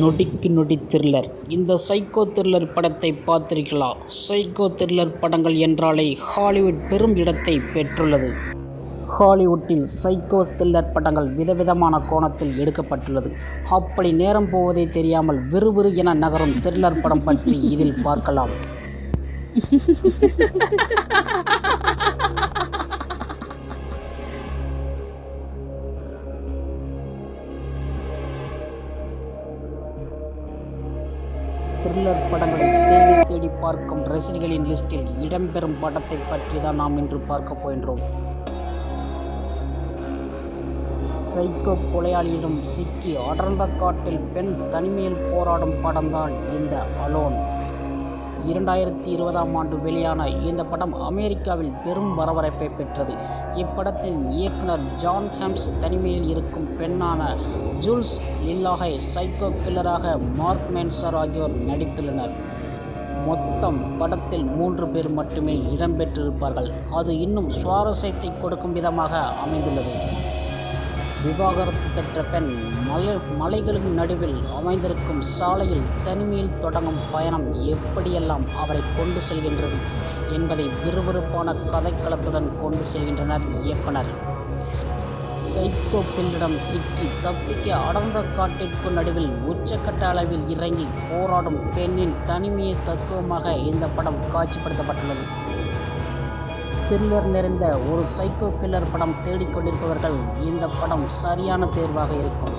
நொடிக்கு நொடி த்ரில்லர் இந்த சைக்கோ த்ரில்லர் படத்தை பார்த்தீர்களா சைக்கோ த்ரில்லர் படங்கள் என்றாலே ஹாலிவுட் பெரும் இடத்தை பெற்றுள்ளது. ஹாலிவுட்டில் சைக்கோ த்ரில்லர் படங்கள் விதவிதமான கோணத்தில் எடுக்கப்பட்டுள்ளது. அப்படி நேரம் போவதே தெரியாமல் விறுவிறு என நகரும் த்ரில்லர் படம் பற்றி இதில் பார்க்கலாம். த்ரில்லர் படங்களை தேடி தேடி பார்க்கும் ரசிகர்களின் லிஸ்டில் இடம்பெறும் படத்தை பற்றி தான் நாம் இன்று பார்க்க போகின்றோம். சைக்கோ கொலையாளியிடம் சிக்கி அடர்ந்த காட்டில் பெண் தனிமையில் போராடும் படம்தான் இந்த அலோன் இரண்டாயிரத்தி இருபதாம் ஆண்டு வெளியான இந்த படம் அமெரிக்காவில் பெரும் வரவரைப்பை பெற்றது. இப்படத்தில் இயக்குனர் ஜான் ஹெம்ஸ் தனிமையில் இருக்கும் பெண்ணான ஜூல்ஸ் லில்லாகை சைக்கோ கில்லராக மார்க் மென்சர் ஆகியோர் நடித்துள்ளனர். மொத்தம் படத்தில் மூன்று பேர் மட்டுமே இடம்பெற்றிருப்பார்கள். அது இன்னும் சுவாரஸ்யத்தை கொடுக்கும் விதமாக அமைந்துள்ளது. விவாகரத்து பெற்ற பெண் மலை மலைகளின் நடுவில் அமைந்திருக்கும் சாலையில் தனிமையில் தொடங்கும் பயணம் எப்படியெல்லாம் அவரை கொண்டு செல்கின்றது என்பதை விறுவிறுப்பான கதைக்களத்துடன் கொண்டு செல்கின்றனர் இயக்குனர். சைக்கோ பில்லிடம் சிக்கி தப்பிக்க அடர்ந்த காட்டிற்கு நடுவில் உச்சக்கட்ட அளவில் இறங்கி போராடும் பெண்ணின் தனிமையை தத்துவமாக இந்த படம் காட்சிப்படுத்தப்பட்டுள்ளது. த்ரில்லர் நிறைந்த ஒரு சைக்கோ கில்லர் படம் தேடிக்கொண்டிருப்பவர்கள் இந்த படம் சரியான தேர்வாக இருக்கும்.